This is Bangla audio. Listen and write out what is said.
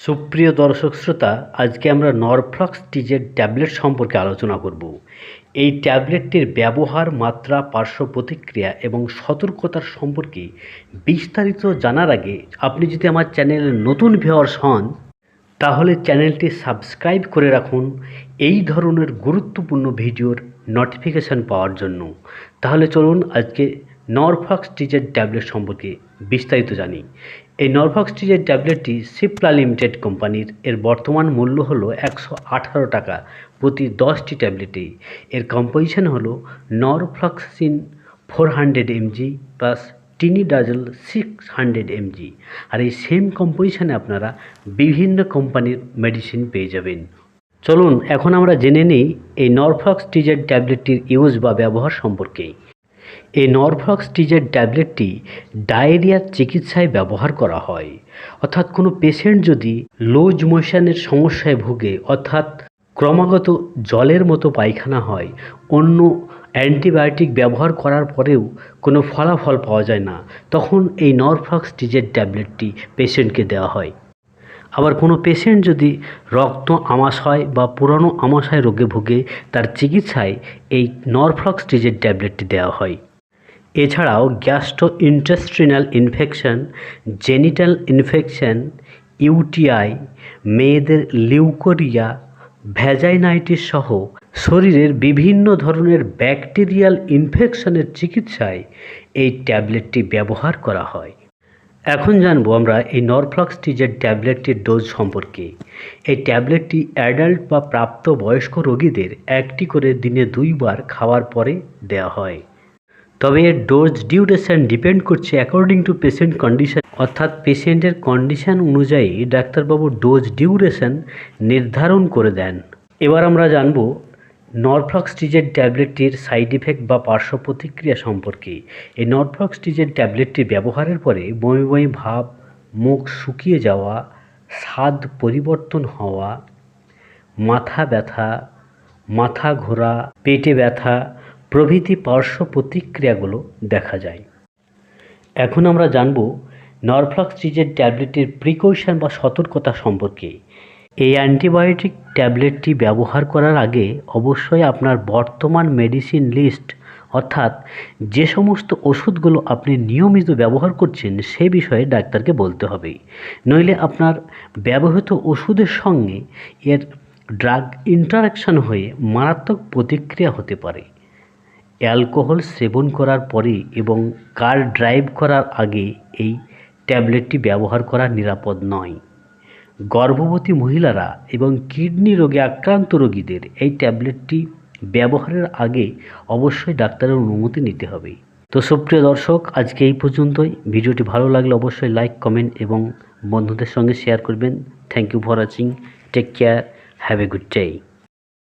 সুপ্রিয় দর্শক শ্রোতা, আজকে আমরা নরফ্লক্স টিজের ট্যাবলেট সম্পর্কে আলোচনা করব। এই ট্যাবলেটটির ব্যবহার, মাত্রা, পার্শ্ব প্রতিক্রিয়া এবং সতর্কতার সম্পর্কে বিস্তারিত জানার আগে আপনি যদি আমার চ্যানেলের নতুন ভিউয়ার্স হন, তাহলে চ্যানেলটি সাবস্ক্রাইব করে রাখুন এই ধরনের গুরুত্বপূর্ণ ভিডিওর নোটিফিকেশান পাওয়ার জন্য। তাহলে চলুন আজকে নরফক্স টিজের ট্যাবলেট সম্পর্কে বিস্তারিত জানি। এই নরফক্স টিজের ট্যাবলেটটি সিপ্লা লিমিটেড কোম্পানির, এর বর্তমান মূল্য হল একশো আঠারো টাকা প্রতি দশটি ট্যাবলেটে। এর কম্পোজিশন হলো norfloxacin four hundred MG plus tinidazole six hundred MG. আর এই সেম কম্পোজিশনে আপনারা বিভিন্ন কোম্পানির মেডিসিন পেয়ে যাবেন। চলুন, এখন আমরা জেনে নিই এই নরফক্স টিজের ট্যাবলেটটির ইউজ বা ব্যবহার সম্পর্কে। এই নরফক্স টিজের ট্যাবলেটটি ডায়রিয়ার চিকিৎসায় ব্যবহার করা হয়। অর্থাৎ কোনো পেশেন্ট যদি লুজ মোশনের সমস্যায় ভুগে, অর্থাৎ ক্রমাগত জলের মতো পায়খানা হয়, অন্য অ্যান্টিবায়োটিক ব্যবহার করার পরেও কোনো ফলাফল পাওয়া যায় না, তখন এই নরফ্লক্স টিজের ট্যাবলেটটি পেশেন্টকে দেওয়া হয়। আবার কোনো পেশেন্ট যদি রক্ত আমাশয় বা পুরনো আমাশয় রোগে ভুগে, তার চিকিৎসায় এই নরফ্লক্স টিজের ট্যাবলেটটি দেওয়া হয়। এছাড়াও gastro intestinal infection genital infection UTI মেয়েদের লিউকোরিয়া ভ্যাজাইনাইটিস সহ শরীরের বিভিন্ন ধরনের ব্যাকটেরিয়াল ইনফেকশনের চিকিৎসায় এই ট্যাবলেটটি ব্যবহার করা হয়। এখন জানব আমরা এই নরফ্লক্স টিজের ট্যাবলেটটির ডোজ সম্পর্কে। এই ট্যাবলেটটি অ্যাডাল্ট বা প্রাপ্ত বয়স্ক রোগীদের একটি করে দিনে দুইবার খাওয়ার পরে দেওয়া হয়। তবে এর ডোজ ডিউরেশন ডিপেন্ড করছে অ্যাকর্ডিং টু পেশেন্ট কন্ডিশন অর্থাৎ পেশেন্টের কন্ডিশন অনুযায়ী ডাক্তারবাবু ডোজ ডিউরেশন নির্ধারণ করে দেন। এবার আমরা জানব নরফ্লক্স টিজের ট্যাবলেটটির সাইড ইফেক্ট বা পার্শ্ব প্রতিক্রিয়া সম্পর্কে। এই নরফ্লক্স টিজের ট্যাবলেটটি ব্যবহারের পরে বমি বমি ভাব, মুখ শুকিয়ে যাওয়া, স্বাদ পরিবর্তন হওয়া, মাথা ব্যথা, মাথা ঘোরা, পেটে ব্যথা, প্রভৃতি পার্শ্ব প্রতিক্রিয়াগুলো দেখা যায়। এখন আমরা জানব নরফ্লক্স টিজের ট্যাবলেটের প্রিকশন বা সতর্কতা সম্পর্কে। এই অ্যান্টিবায়োটিক ট্যাবলেটটি ব্যবহার করার আগে অবশ্যই আপনার বর্তমান মেডিসিন লিস্ট, অর্থাৎ যে সমস্ত ওষুধগুলো আপনি নিয়মিত ব্যবহার করছেন সে বিষয়ে ডাক্তারকে বলতে হবে। নইলে আপনার ব্যবহৃত ওষুধের সঙ্গে এর ড্রাগ ইন্টারাকশন হয়ে মারাত্মক প্রতিক্রিয়া হতে পারে। অ্যালকোহল সেবন করার পরে এবং কার ড্রাইভ করার আগে এই ট্যাবলেটটি ব্যবহার করা নিরাপদ নয়। গর্ভবতী মহিলারা এবং কিডনি রোগে আক্রান্ত রোগীদের এই ট্যাবলেটটি ব্যবহারের আগে অবশ্যই ডাক্তারের অনুমতি নিতে হবে। তো সুপ্রিয় দর্শক, আজকে এই পর্যন্তই। ভিডিওটি ভালো লাগলে অবশ্যই লাইক, কমেন্ট এবং বন্ধুদের সঙ্গে শেয়ার করবেন। Thank you for watching take care have a good day